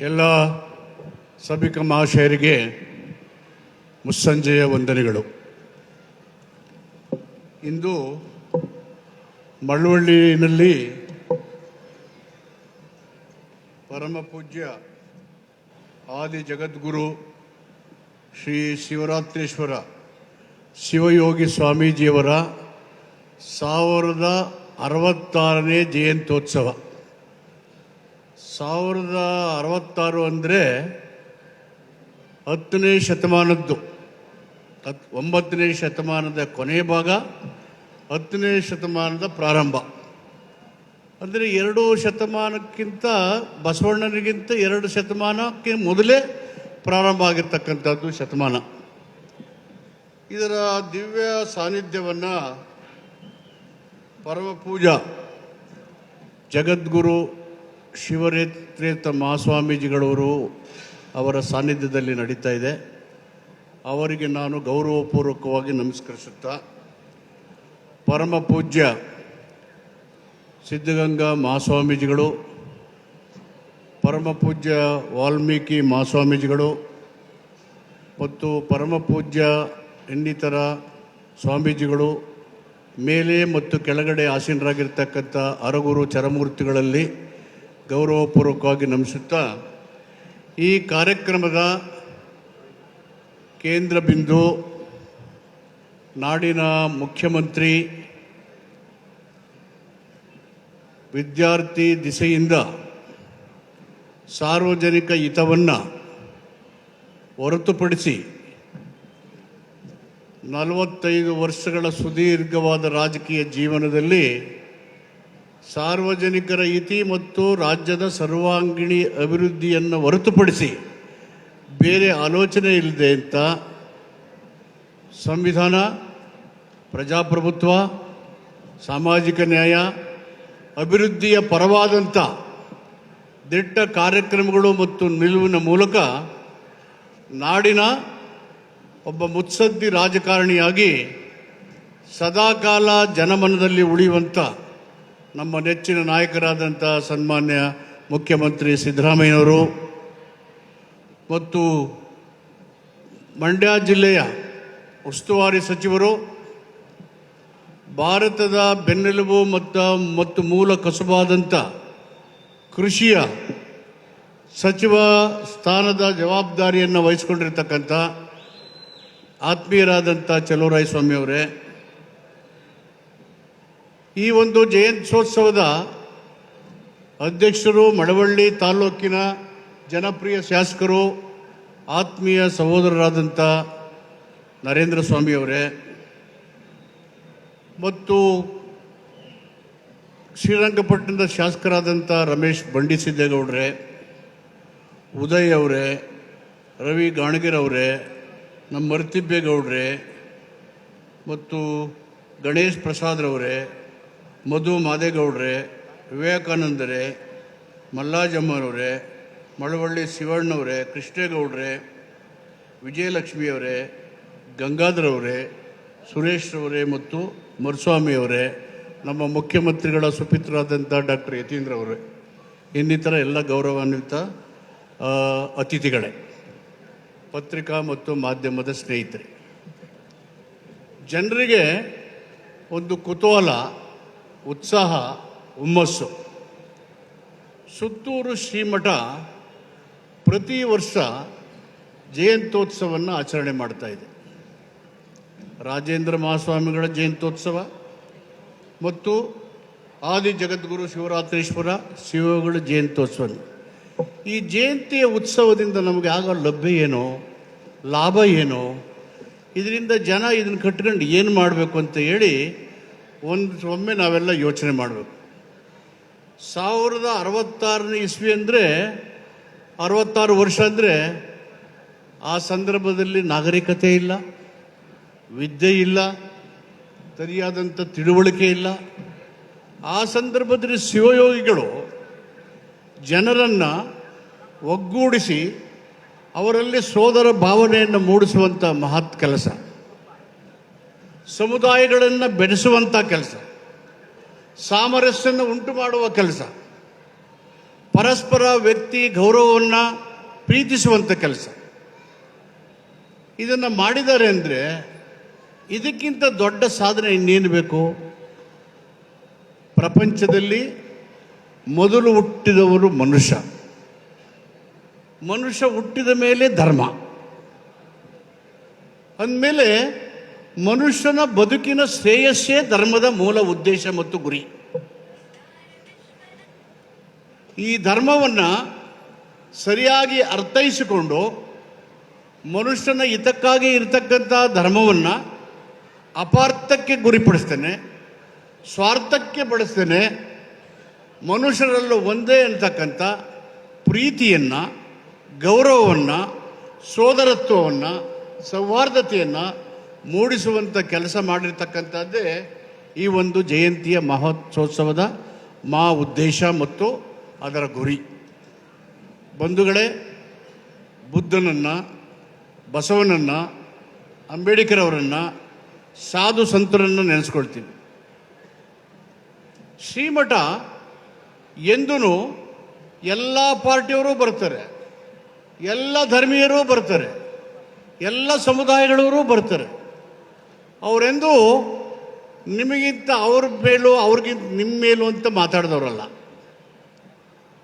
ಎಲ್ಲ ಸಭಿಕ ಮಹಾಶಯರಿಗೆ ಮುಸ್ಸಂಜೆಯ ವಂದನೆಗಳು. ಇಂದು ಮಳವಳ್ಳಿನಲ್ಲಿ ಪರಮ ಪೂಜ್ಯ ಆದಿ ಜಗದ್ಗುರು ಶ್ರೀ ಶಿವರಾತ್ರೇಶ್ವರ ಶಿವಯೋಗಿ ಸ್ವಾಮೀಜಿಯವರ ಸಾವಿರದ ಅರವತ್ತಾರನೇ ಜಯಂತ್ಯೋತ್ಸವ. ಸಾವಿರದ ಅರವತ್ತಾರು ಅಂದರೆ ಹತ್ತನೇ ಶತಮಾನದ್ದು. ಹತ್, ಒಂಬತ್ತನೇ ಶತಮಾನದ ಕೊನೆಯ ಭಾಗ, ಹತ್ತನೇ ಶತಮಾನದ ಪ್ರಾರಂಭ. ಅಂದರೆ ಎರಡು ಶತಮಾನಕ್ಕಿಂತ ಬಸವಣ್ಣನಿಗಿಂತ ಎರಡು ಶತಮಾನಕ್ಕೆ ಮೊದಲೇ ಪ್ರಾರಂಭ ಆಗಿರ್ತಕ್ಕಂಥದ್ದು ಶತಮಾನ. ಇದರ ದಿವ್ಯ ಸಾನ್ನಿಧ್ಯವನ್ನು ಪರಮ ಪೂಜಾ ಜಗದ್ಗುರು ಶಿವರೇತ್ರೇತ ಮಹಾಸ್ವಾಮೀಜಿಗಳವರು ಅವರ ಸಾನ್ನಿಧ್ಯದಲ್ಲಿ ನಡೀತಾ ಇದೆ. ಅವರಿಗೆ ನಾನು ಗೌರವಪೂರ್ವಕವಾಗಿ ನಮಸ್ಕರಿಸುತ್ತಾ, ಪರಮ ಪೂಜ್ಯ ಸಿದ್ಧಗಂಗಾ ಮಹಾಸ್ವಾಮೀಜಿಗಳು, ಪರಮ ಪೂಜ್ಯ ವಾಲ್ಮೀಕಿ ಮಹಾಸ್ವಾಮೀಜಿಗಳು ಮತ್ತು ಪರಮ ಪೂಜ್ಯ ಇನ್ನಿತರ ಸ್ವಾಮೀಜಿಗಳು, ಮೇಲೆ ಮತ್ತು ಕೆಳಗಡೆ ಆಸೀನರಾಗಿರ್ತಕ್ಕಂಥ ಅರಗುರು ಚರಮೂರ್ತಿಗಳಲ್ಲಿ ಗೌರವಪೂರ್ವಕವಾಗಿ ನಮಿಸುತ್ತಾ, ಈ ಕಾರ್ಯಕ್ರಮದ ಕೇಂದ್ರ ಬಿಂದು ನಾಡಿನ ಮುಖ್ಯಮಂತ್ರಿ ವಿದ್ಯಾರ್ಥಿ ದಿಸೆಯಿಂದ ಸಾರ್ವಜನಿಕ ಹಿತವನ್ನು ಹೊರತುಪಡಿಸಿ ನಲವತ್ತೈದು ವರ್ಷಗಳ ಸುದೀರ್ಘವಾದ ರಾಜಕೀಯ ಜೀವನದಲ್ಲಿ ಸಾರ್ವಜನಿಕರ ಇತಿ ಮತ್ತು ರಾಜ್ಯದ ಸರ್ವಾಂಗೀಣಿ ಅಭಿವೃದ್ಧಿಯನ್ನು ಹೊರತುಪಡಿಸಿ ಬೇರೆ ಆಲೋಚನೆ ಇಲ್ಲದೆ ಅಂತ ಸಂವಿಧಾನ, ಪ್ರಜಾಪ್ರಭುತ್ವ, ಸಾಮಾಜಿಕ ನ್ಯಾಯ, ಅಭಿವೃದ್ಧಿಯ ಪರವಾದಂಥ ದಿಟ್ಟ ಕಾರ್ಯಕ್ರಮಗಳು ಮತ್ತು ನಿಲುವಿನ ಮೂಲಕ ನಾಡಿನ ಒಬ್ಬ ಮುತ್ಸದ್ದಿ ರಾಜಕಾರಣಿಯಾಗಿ ಸದಾಕಾಲ ಜನಮನದಲ್ಲಿ ಉಳಿಯುವಂಥ ನಮ್ಮ ನೆಚ್ಚಿನ ನಾಯಕರಾದಂಥ ಸನ್ಮಾನ್ಯ ಮುಖ್ಯಮಂತ್ರಿ ಸಿದ್ದರಾಮಯ್ಯನವರು ಮತ್ತು ಮಂಡ್ಯ ಜಿಲ್ಲೆಯ ಉಸ್ತುವಾರಿ ಸಚಿವರು, ಭಾರತದ ಬೆನ್ನೆಲುಬು ಮತ್ತು ಮತ್ತು ಮೂಲ ಕಸುಬಾದಂಥ ಕೃಷಿಯ ಸಚಿವ ಸ್ಥಾನದ ಜವಾಬ್ದಾರಿಯನ್ನು ವಹಿಸಿಕೊಂಡಿರ್ತಕ್ಕಂಥ ಆತ್ಮೀಯರಾದಂಥ ಚಲುವರಾಯ ಸ್ವಾಮಿ ಅವರೇ ಈ ಒಂದು ಜಯಂತ್ಯೋತ್ಸವದ ಅಧ್ಯಕ್ಷರು ಮಳವಳ್ಳಿ ತಾಲೂಕಿನ ಜನಪ್ರಿಯ ಶಾಸಕರು, ಆತ್ಮೀಯ ಸಹೋದರರಾದಂಥ ನರೇಂದ್ರ ಸ್ವಾಮಿ ಅವರೇ, ಮತ್ತು ಶ್ರೀರಂಗಪಟ್ಟಣದ ಶಾಸಕರಾದಂಥ ರಮೇಶ್ ಬಂಡಿಸಿದ್ದೇಗೌಡ್ರೆ, ಉದಯ್ ಅವರೇ, ರವಿ ಗಾಣಗಿರವರೇ ನಮ್ಮ ಮರ್ತಿಬ್ಬೇಗೌಡ್ರೆ ಮತ್ತು ಗಣೇಶ್ ಪ್ರಸಾದ್ರವರೇ ಮಧು ಮಾದೇಗೌಡ್ರೆ, ವಿವೇಕಾನಂದರೇ, ಮಲ್ಲಾಜಮ್ಮನವರೇ, ಮಳವಳ್ಳಿ ಶಿವಣ್ಣವರೇ, ಕೃಷ್ಣೇಗೌಡ್ರೆ, ವಿಜಯಲಕ್ಷ್ಮಿಯವರೇ, ಗಂಗಾಧರವರೇ, ಸುರೇಶ್ರವರೇ ಮತ್ತು ಮರುಸ್ವಾಮಿಯವರೇ, ನಮ್ಮ ಮುಖ್ಯಮಂತ್ರಿಗಳ ಸುಪಿತ್ರಾದಂಥ ಡಾಕ್ಟರ್ ಯತೀಂದ್ರ ಅವರೇ, ಇನ್ನಿತರ ಎಲ್ಲ ಗೌರವಾನ್ವಿತ ಅತಿಥಿಗಳೇ, ಪತ್ರಿಕಾ ಮತ್ತು ಮಾಧ್ಯಮದ ಸ್ನೇಹಿತರೆ. ಜನರಿಗೆ ಒಂದು ಕುತೂಹಲ ಉತ್ಸಾಹ, ಹುಮ್ಮಸ್ಸು. ಸುತ್ತೂರು ಶ್ರೀಮಠ ಪ್ರತಿ ವರ್ಷ ಜಯಂತ್ಯೋತ್ಸವವನ್ನು ಆಚರಣೆ ಮಾಡ್ತಾ ಇದೆ. ರಾಜೇಂದ್ರ ಮಹಾಸ್ವಾಮಿಗಳ ಜಯಂತ್ಯೋತ್ಸವ ಮತ್ತು ಆದಿ ಜಗದ್ಗುರು ಶಿವರಾತ್ರೀಶ್ವರ ಶಿವಗಳ ಜಯಂತ್ಯೋತ್ಸವ. ಈ ಜಯಂತಿಯ ಉತ್ಸವದಿಂದ ನಮಗೆ ಆಗೋ ಲಭ್ಯ ಏನು, ಲಾಭ ಏನು, ಇದರಿಂದ ಜನ ಇದನ್ನು ಕಟ್ಕೊಂಡು ಏನು ಮಾಡಬೇಕು ಅಂತ ಹೇಳಿ ಒಂದು ಒಮ್ಮೆ ನಾವೆಲ್ಲ ಯೋಚನೆ ಮಾಡಬೇಕು. ಸಾವಿರದ ಅರವತ್ತಾರನೇ ಇಸ್ವಿ ಅಂದರೆ ಅರವತ್ತಾರು ವರ್ಷ ಅಂದರೆ ಆ ಸಂದರ್ಭದಲ್ಲಿ ನಾಗರಿಕತೆ ಇಲ್ಲ, ವಿದ್ಯೆ ಇಲ್ಲ ಸರಿಯಾದಂಥ ತಿಳುವಳಿಕೆ ಇಲ್ಲ. ಆ ಸಂದರ್ಭದಲ್ಲಿ ಶಿವಯೋಗಿಗಳು ಜನರನ್ನು ಒಗ್ಗೂಡಿಸಿ ಅವರಲ್ಲಿ ಸೋದರ ಭಾವನೆಯನ್ನು ಮೂಡಿಸುವಂಥ ಮಹತ್ ಕೆಲಸ. ಸಮುದಾಯಗಳನ್ನು ಬೆಳೆಸುವಂಥ ಕೆಲಸ ಸಾಮರಸ್ಯವನ್ನು ಉಂಟು ಮಾಡುವ ಕೆಲಸ, ಪರಸ್ಪರ ವ್ಯಕ್ತಿ ಗೌರವವನ್ನು ಪ್ರೀತಿಸುವಂಥ ಕೆಲಸ. ಇದನ್ನು ಮಾಡಿದ್ದಾರೆ ಅಂದರೆ ಇದಕ್ಕಿಂತ ದೊಡ್ಡ ಸಾಧನೆ ಇನ್ನೇನು ಬೇಕು? ಪ್ರಪಂಚದಲ್ಲಿ ಮೊದಲು ಹುಟ್ಟಿದವರು ಮನುಷ್ಯ. ಮನುಷ್ಯ ಹುಟ್ಟಿದ ಮೇಲೆ ಧರ್ಮ. ಅಂದಮೇಲೆ ಮನುಷ್ಯನ ಬದುಕಿನ ಶ್ರೇಯಸ್ಸೇ ಧರ್ಮದ ಮೂಲ ಉದ್ದೇಶ ಮತ್ತು ಗುರಿ. ಈ ಧರ್ಮವನ್ನು ಸರಿಯಾಗಿ ಅರ್ಥೈಸಿಕೊಂಡು ಮನುಷ್ಯನ ಹಿತಕ್ಕಾಗಿ ಇರತಕ್ಕಂಥ ಧರ್ಮವನ್ನು ಅಪಾರ್ಥಕ್ಕೆ ಗುರಿಪಡಿಸ್ತೇನೆ, ಸ್ವಾರ್ಥಕ್ಕೆ ಬಳಸ್ತೇನೆ, ಮನುಷ್ಯರಲ್ಲೂ ಒಂದೇ ಅಂತಕ್ಕಂಥ ಪ್ರೀತಿಯನ್ನು, ಗೌರವವನ್ನು, ಸೋದರತ್ವವನ್ನು, ಸೌಹಾರ್ದತೆಯನ್ನು ಮೂಡಿಸುವಂಥ ಕೆಲಸ ಮಾಡಿರ್ತಕ್ಕಂಥದ್ದೇ ಈ ಒಂದು ಜಯಂತಿಯ ಮಹೋತ್ಸವದ ಮಾ ಉದ್ದೇಶ ಮತ್ತು ಅದರ ಗುರಿ. ಬಂಧುಗಳೇ, ಬುದ್ಧನನ್ನು, ಬಸವನನ್ನು ಅಂಬೇಡ್ಕರ್ ಅವರನ್ನು ಸಾಧು ಸಂತರನ್ನು ನೆನೆಸ್ಕೊಳ್ತೀವಿ ಶ್ರೀಮಠ ಎಂದೂ ಎಲ್ಲ ಪಾರ್ಟಿಯವರು ಬರ್ತಾರೆ, ಎಲ್ಲ ಧರ್ಮೀಯರು ಬರ್ತಾರೆ, ಎಲ್ಲ ಸಮುದಾಯಗಳವರು ಬರ್ತಾರೆ. ಅವರೆಂದೂ ನಿಮಗಿಂತ ಅವ್ರ ಮೇಲೂ, ಅವ್ರಿಗಿಂತ ನಿಮ್ಮ ಮೇಲೂ ಅಂತ ಮಾತಾಡಿದವರಲ್ಲ.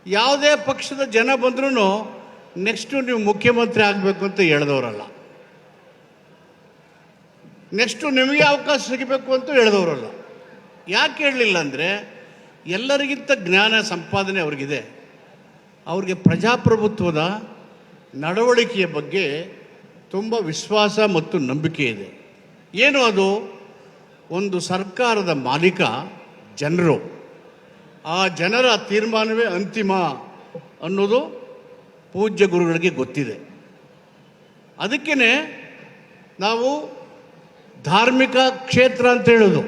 ಯಾವುದೇ ಪಕ್ಷದ ಜನ ಬಂದ್ರೂ ನೆಕ್ಸ್ಟು ನೀವು ಮುಖ್ಯಮಂತ್ರಿ ಆಗಬೇಕು ಅಂತ ಹೇಳಿದವರಲ್ಲ. ನೆಕ್ಸ್ಟು ನಿಮಗೆ ಅವಕಾಶ ಸಿಗಬೇಕು ಅಂತ ಹೇಳಿದವರಲ್ಲ. ಯಾಕೆ ಹೇಳಲಿಲ್ಲ ಅಂದರೆ, ಎಲ್ಲರಿಗಿಂತ ಜ್ಞಾನ ಸಂಪಾದನೆ ಅವ್ರಿಗಿದೆ. ಅವ್ರಿಗೆ ಪ್ರಜಾಪ್ರಭುತ್ವದ ನಡವಳಿಕೆಯ ಬಗ್ಗೆ ತುಂಬ ವಿಶ್ವಾಸ ಮತ್ತು ನಂಬಿಕೆ ಇದೆ. ಏನು ಅದು? ಒಂದು ಸರ್ಕಾರದ ಮಾಲೀಕ ಜನರು. ಆ ಜನರ ತೀರ್ಮಾನವೇ ಅಂತಿಮ ಅನ್ನೋದು ಪೂಜ್ಯ ಗುರುಗಳಿಗೆ ಗೊತ್ತಿದೆ. ಅದಕ್ಕೇ ನಾವು ಧಾರ್ಮಿಕ ಕ್ಷೇತ್ರ ಅಂತ ಹೇಳೋದು.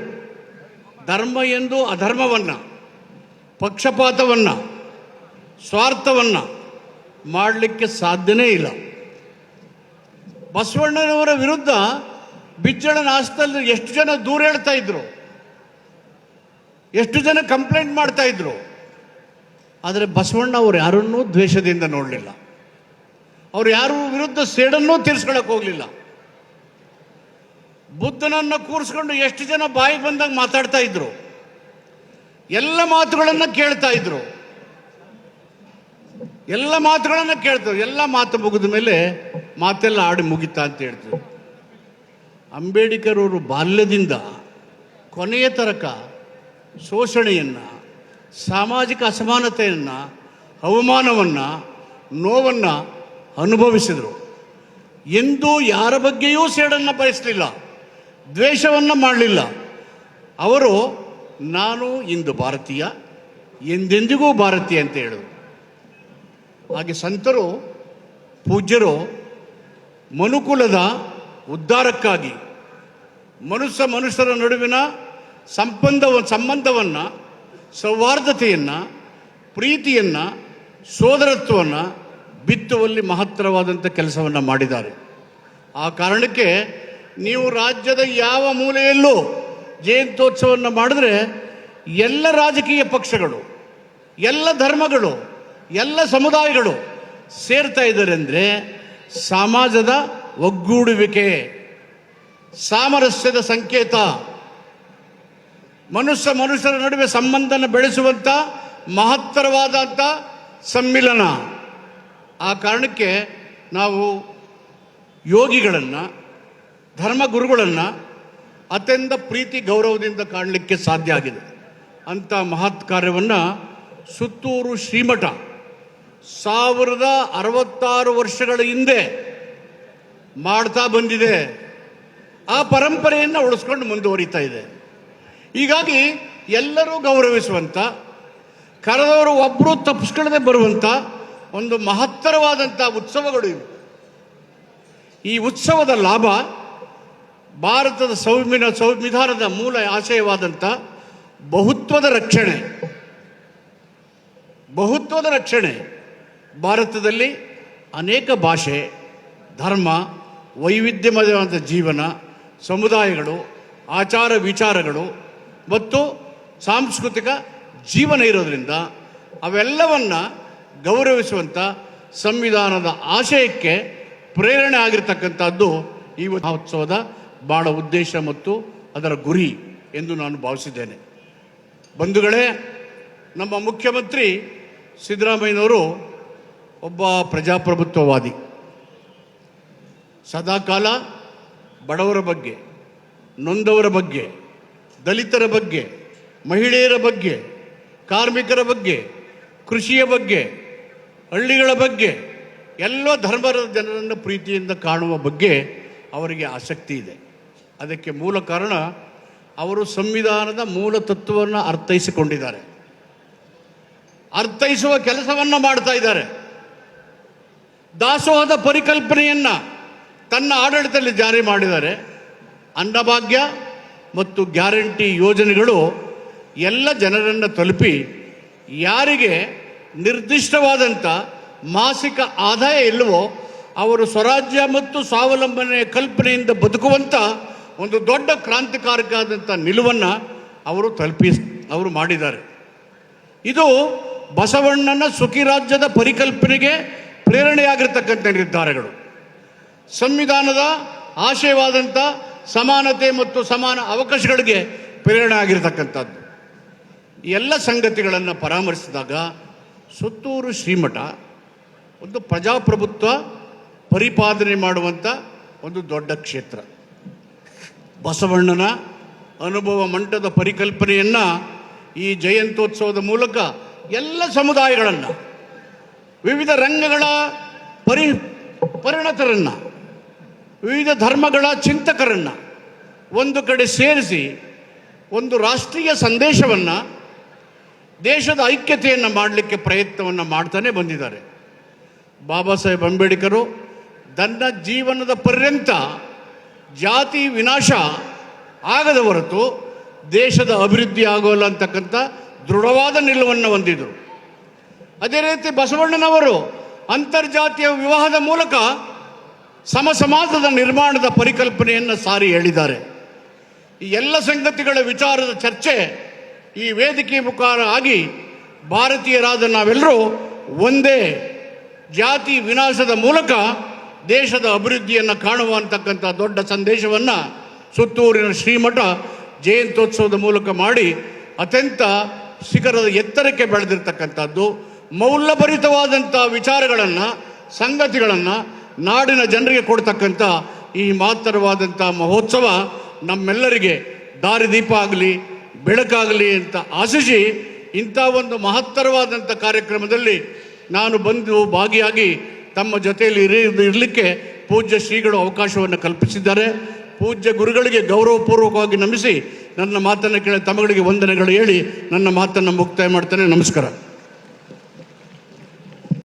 ಧರ್ಮ ಎಂದು ಅಧರ್ಮವನ್ನು, ಪಕ್ಷಪಾತವನ್ನು, ಸ್ವಾರ್ಥವನ್ನು ಮಾಡಲಿಕ್ಕೆ ಸಾಧ್ಯನೇ ಇಲ್ಲ. ಬಸವಣ್ಣನವರ ವಿರುದ್ಧ ಬಿಜ್ಜಳನ ಆಸ್ತಲ್ಲಿ ಎಷ್ಟು ಜನ ದೂರ ಹೇಳ್ತಾ ಇದ್ರು? ಎಷ್ಟು ಜನ ಕಂಪ್ಲೇಂಟ್ ಮಾಡ್ತಾ ಇದ್ರು? ಆದರೆ ಬಸವಣ್ಣ ಅವರು ಯಾರನ್ನೂ ದ್ವೇಷದಿಂದ ನೋಡಲಿಲ್ಲ. ಅವ್ರು ಯಾರು ವಿರುದ್ಧ ಸೇಡನ್ನೂ ತೀರ್ಸ್ಕೊಳಕ್ ಹೋಗ್ಲಿಲ್ಲ. ಬುದ್ಧನನ್ನು ಕೂರಿಸ್ಕೊಂಡು ಎಷ್ಟು ಜನ ಬಾಯಿ ಬಂದಾಗ ಮಾತಾಡ್ತಾ ಇದ್ರು? ಎಲ್ಲ ಮಾತುಗಳನ್ನ ಕೇಳ್ತಾ ಇದ್ರು. ಎಲ್ಲ ಮಾತುಗಳನ್ನ ಕೇಳ್ತಾರೆ ಎಲ್ಲ ಮಾತು ಮುಗಿದ ಮೇಲೆ ಮಾತೆಲ್ಲ ಆಡಿ ಮುಗಿತಾ ಅಂತ ಹೇಳ್ತೀವಿ ಅಂಬೇಡ್ಕರ್ ಅವರು ಬಾಲ್ಯದಿಂದ ಕೊನೆಯ ತನಕ ಶೋಷಣೆಯನ್ನು, ಸಾಮಾಜಿಕ ಅಸಮಾನತೆಯನ್ನು, ಅವಮಾನವನ್ನು, ನೋವನ್ನು ಅನುಭವಿಸಿದರು. ಎಂದೂ ಯಾರ ಬಗ್ಗೆಯೂ ಸೇಡನ್ನು ಬಯಸಲಿಲ್ಲ, ದ್ವೇಷವನ್ನು ಮಾಡಲಿಲ್ಲ. ಅವರು, ನಾನು ಇಂದು ಭಾರತೀಯ, ಎಂದೆಂದಿಗೂ ಭಾರತೀಯ ಅಂತ ಹೇಳಿದರು ಹಾಗೆ ಸಂತರು, ಪೂಜ್ಯರು, ಮನುಕುಲದ ಉದ್ಧಾರಕ್ಕಾಗಿ ಮನುಷ್ಯ ಮನುಷ್ಯರ ನಡುವಿನ ಸಂಬಂಧ ಸಂಬಂಧವನ್ನು, ಸೌಹಾರ್ದತೆಯನ್ನು, ಪ್ರೀತಿಯನ್ನು ಸೋದರತ್ವವನ್ನು ಬಿತ್ತುವಲ್ಲಿ ಮಹತ್ತರವಾದಂಥ ಕೆಲಸವನ್ನು ಮಾಡಿದ್ದಾರೆ. ಆ ಕಾರಣಕ್ಕೆ ನೀವು ರಾಜ್ಯದ ಯಾವ ಮೂಲೆಯಲ್ಲೂ ಜಯಂತ್ಯೋತ್ಸವವನ್ನು ಮಾಡಿದ್ರೆ ಎಲ್ಲ ರಾಜಕೀಯ ಪಕ್ಷಗಳು, ಎಲ್ಲ ಧರ್ಮಗಳು, ಎಲ್ಲ ಸಮುದಾಯಗಳು ಸೇರ್ತಾ ಇದ್ದಾರೆ ಅಂದರೆ ಸಮಾಜದ ಒಗ್ಗೂಡುವಿಕೆ, ಸಾಮರಸ್ಯದ ಸಂಕೇತ, ಮನುಷ್ಯ ಮನುಷ್ಯರ ನಡುವೆ ಸಂಬಂಧನ ಬೆಳೆಸುವಂಥ ಮಹತ್ತರವಾದಂಥ ಸಮ್ಮಿಲನ. ಆ ಕಾರಣಕ್ಕೆ ನಾವು ಯೋಗಿಗಳನ್ನು ಧರ್ಮಗುರುಗಳನ್ನು ಅತ್ಯಂತ ಪ್ರೀತಿ ಗೌರವದಿಂದ ಕಾಣಲಿಕ್ಕೆ ಸಾಧ್ಯ ಆಗಿದೆ. ಅಂಥ ಮಹತ್ ಕಾರ್ಯವನ್ನು ಸುತ್ತೂರು ಶ್ರೀಮಠ ಸಾವಿರದ ಅರವತ್ತಾರು ವರ್ಷಗಳ ಹಿಂದೆ ಮಾಡ್ತಾ ಬಂದಿದೆ. ಆ ಪರಂಪರೆಯನ್ನು ಉಳಿಸ್ಕೊಂಡು ಮುಂದುವರಿತಾ ಇದೆ. ಹೀಗಾಗಿ ಎಲ್ಲರೂ ಗೌರವಿಸುವಂಥ ಕರೆದವರು ಒಬ್ಬರು ತಪ್ಪಿಸ್ಕೊಳ್ಳದೆ ಬರುವಂಥ ಒಂದು ಮಹತ್ತರವಾದಂಥ ಉತ್ಸವಗಳು ಇವೆ. ಈ ಉತ್ಸವದ ಲಾಭ ಭಾರತದ ಸಂವಿನ ಸಂವಿಧಾನದ ಮೂಲ ಆಶಯವಾದಂಥ ಬಹುತ್ವದ ರಕ್ಷಣೆ. ಬಹುತ್ವದ ರಕ್ಷಣೆ. ಭಾರತದಲ್ಲಿ ಅನೇಕ ಭಾಷೆ, ಧರ್ಮ ವೈವಿಧ್ಯಮಯವಾದ ಜೀವನ, ಸಮುದಾಯಗಳು, ಆಚಾರ ವಿಚಾರಗಳು ಮತ್ತು ಸಾಂಸ್ಕೃತಿಕ ಜೀವನ ಇರೋದರಿಂದ ಅವೆಲ್ಲವನ್ನು ಗೌರವಿಸುವಂಥ ಸಂವಿಧಾನದ ಆಶಯಕ್ಕೆ ಪ್ರೇರಣೆ ಆಗಿರ್ತಕ್ಕಂಥದ್ದು ಈ ಮಹೋತ್ಸವದ ಭಾಳ ಉದ್ದೇಶ ಮತ್ತು ಅದರ ಗುರಿ ಎಂದು ನಾನು ಭಾವಿಸಿದ್ದೇನೆ. ಬಂಧುಗಳೇ, ನಮ್ಮ ಮುಖ್ಯಮಂತ್ರಿ ಸಿದ್ದರಾಮಯ್ಯನವರು ಒಬ್ಬ ಪ್ರಜಾಪ್ರಭುತ್ವವಾದಿ. ಸದಾಕಾಲ ಬಡವರ ಬಗ್ಗೆ, ನೊಂದವರ ಬಗ್ಗೆ, ದಲಿತರ ಬಗ್ಗೆ, ಮಹಿಳೆಯರ ಬಗ್ಗೆ, ಕಾರ್ಮಿಕರ ಬಗ್ಗೆ, ಕೃಷಿಯ ಬಗ್ಗೆ, ಹಳ್ಳಿಗಳ ಬಗ್ಗೆ, ಎಲ್ಲ ಧರ್ಮದ ಜನರನ್ನು ಪ್ರೀತಿಯಿಂದ ಕಾಣುವ ಬಗ್ಗೆ ಅವರಿಗೆ ಆಸಕ್ತಿ ಇದೆ. ಅದಕ್ಕೆ ಮೂಲ ಕಾರಣ ಅವರು ಸಂವಿಧಾನದ ಮೂಲ ತತ್ವವನ್ನು ಅರ್ಥೈಸಿಕೊಂಡಿದ್ದಾರೆ. ಅರ್ಥೈಸುವ ಕೆಲಸವನ್ನು ಮಾಡ್ತಾ ಇದ್ದಾರೆ. ದಾಸೋಹದ ಪರಿಕಲ್ಪನೆಯನ್ನ ತನ್ನ ಆಡಳಿತದಲ್ಲಿ ಜಾರಿ ಮಾಡಿದ್ದಾರೆ ಅನ್ನಭಾಗ್ಯ ಮತ್ತು ಗ್ಯಾರಂಟಿ ಯೋಜನೆಗಳು ಎಲ್ಲ ಜನರನ್ನು ತಲುಪಿ ಯಾರಿಗೆ ನಿರ್ದಿಷ್ಟವಾದಂಥ ಮಾಸಿಕ ಆದಾಯ ಇಲ್ಲವೋ ಅವರು ಸ್ವರಾಜ್ಯ ಮತ್ತು ಸ್ವಾವಲಂಬನೆಯ ಕಲ್ಪನೆಯಿಂದ ಬದುಕುವಂಥ ಒಂದು ದೊಡ್ಡ ಕ್ರಾಂತಿಕಾರಕ ಆದಂಥ ನಿಲುವನ್ನು ಅವರು ತಲುಪಿಸ್ ಅವರು ಮಾಡಿದ್ದಾರೆ. ಇದು ಬಸವಣ್ಣನ ಸುಖಿ ರಾಜ್ಯದ ಪರಿಕಲ್ಪನೆಗೆ ಪ್ರೇರಣೆಯಾಗಿರ್ತಕ್ಕಂಥ ನಿರ್ಧಾರಗಳು. ಸಂವಿಧಾನದ ಆಶಯವಾದಂಥ ಸಮಾನತೆ ಮತ್ತು ಸಮಾನ ಅವಕಾಶಗಳಿಗೆ ಪ್ರೇರಣೆ ಆಗಿರತಕ್ಕಂಥದ್ದು ಎಲ್ಲ ಸಂಗತಿಗಳನ್ನು ಪರಾಮರ್ಶಿಸಿದಾಗ ಸುತ್ತೂರು ಶ್ರೀಮಠ ಒಂದು ಪ್ರಜಾಪ್ರಭುತ್ವ ಪರಿಪಾಲನೆ ಮಾಡುವಂಥ ಒಂದು ದೊಡ್ಡ ಕ್ಷೇತ್ರ. ಬಸವಣ್ಣನ ಅನುಭವ ಮಂಟದ ಪರಿಕಲ್ಪನೆಯನ್ನು ಈ ಜಯಂತ್ಯೋತ್ಸವದ ಮೂಲಕ ಎಲ್ಲ ಸಮುದಾಯಗಳನ್ನು ವಿವಿಧ ರಂಗಗಳ ಪರಿ, ಪರಿಣತರನ್ನು ವಿವಿಧ ಧರ್ಮಗಳ ಚಿಂತಕರನ್ನು ಒಂದು ಕಡೆ ಸೇರಿಸಿ ಒಂದು ರಾಷ್ಟ್ರೀಯ ಸಂದೇಶವನ್ನು ದೇಶದ ಐಕ್ಯತೆಯನ್ನು ಮಾಡಲಿಕ್ಕೆ ಪ್ರಯತ್ನವನ್ನು ಮಾಡ್ತಾನೆ ಬಂದಿದ್ದಾರೆ. ಬಾಬಾ ಸಾಹೇಬ್ ಅಂಬೇಡ್ಕರು ತನ್ನ ಜೀವನದ ಪರ್ಯಂತ ಜಾತಿ ವಿನಾಶ ಆಗದ ಹೊರತು ದೇಶದ ಅಭಿವೃದ್ಧಿ ಆಗೋಲ್ಲ ಅಂತಕ್ಕಂಥ ದೃಢವಾದ ನಿಲುವನ್ನು ಹೊಂದಿದರು. ಅದೇ ರೀತಿ ಬಸವಣ್ಣನವರು ಅಂತರ್ಜಾತಿಯ ವಿವಾಹದ ಮೂಲಕ ಸಮ ಸಮಾಜದ ನಿರ್ಮಾಣದ ಪರಿಕಲ್ಪನೆಯನ್ನು ಸಾರಿ ಹೇಳಿದ್ದಾರೆ. ಈ ಎಲ್ಲ ಸಂಗತಿಗಳ ವಿಚಾರದ ಚರ್ಚೆ ಈ ವೇದಿಕೆ ಮುಖಾರ ಆಗಿ ಭಾರತೀಯರಾದ ನಾವೆಲ್ಲರೂ ಒಂದೇ ಜಾತಿ ವಿನಾಶದ ಮೂಲಕ ದೇಶದ ಅಭಿವೃದ್ಧಿಯನ್ನು ಕಾಣುವ ಅಂತಕ್ಕಂಥ ದೊಡ್ಡ ಸಂದೇಶವನ್ನು ಸುತ್ತೂರಿನ ಶ್ರೀಮಠ ಜಯಂತ್ಯೋತ್ಸವದ ಮೂಲಕ ಮಾಡಿ ಅತ್ಯಂತ ಶಿಖರದ ಎತ್ತರಕ್ಕೆ ಬೆಳೆದಿರ್ತಕ್ಕಂಥದ್ದು. ಮೌಲ್ಯಭರಿತವಾದಂಥ ವಿಚಾರಗಳನ್ನು, ಸಂಗತಿಗಳನ್ನು ನಾಡಿನ ಜನರಿಗೆ ಕೊಡ್ತಕ್ಕಂಥ ಈ ಮಹತ್ತರವಾದಂಥ ಮಹೋತ್ಸವ ನಮ್ಮೆಲ್ಲರಿಗೆ ದಾರಿದೀಪ ಆಗಲಿ, ಬೆಳಕಾಗಲಿ ಅಂತ ಆಶಿಸಿ ಇಂಥ ಒಂದು ಮಹತ್ತರವಾದಂಥ ಕಾರ್ಯಕ್ರಮದಲ್ಲಿ ನಾನು ಬಂದು ಭಾಗಿಯಾಗಿ ತಮ್ಮ ಜೊತೆಯಲ್ಲಿ ಇರಿ ಇರಲಿಕ್ಕೆ ಪೂಜ್ಯ ಶ್ರೀಗಳು ಅವಕಾಶವನ್ನು ಕಲ್ಪಿಸಿದ್ದಾರೆ. ಪೂಜ್ಯ ಗುರುಗಳಿಗೆ ಗೌರವಪೂರ್ವಕವಾಗಿ ನಮಿಸಿ ನನ್ನ ಮಾತನ್ನು ಕೇಳಿ ತಮಗಳಿಗೆ ವಂದನೆಗಳು ಹೇಳಿ ನನ್ನ ಮಾತನ್ನು ಮುಕ್ತಾಯ ಮಾಡ್ತೇನೆ. ನಮಸ್ಕಾರ.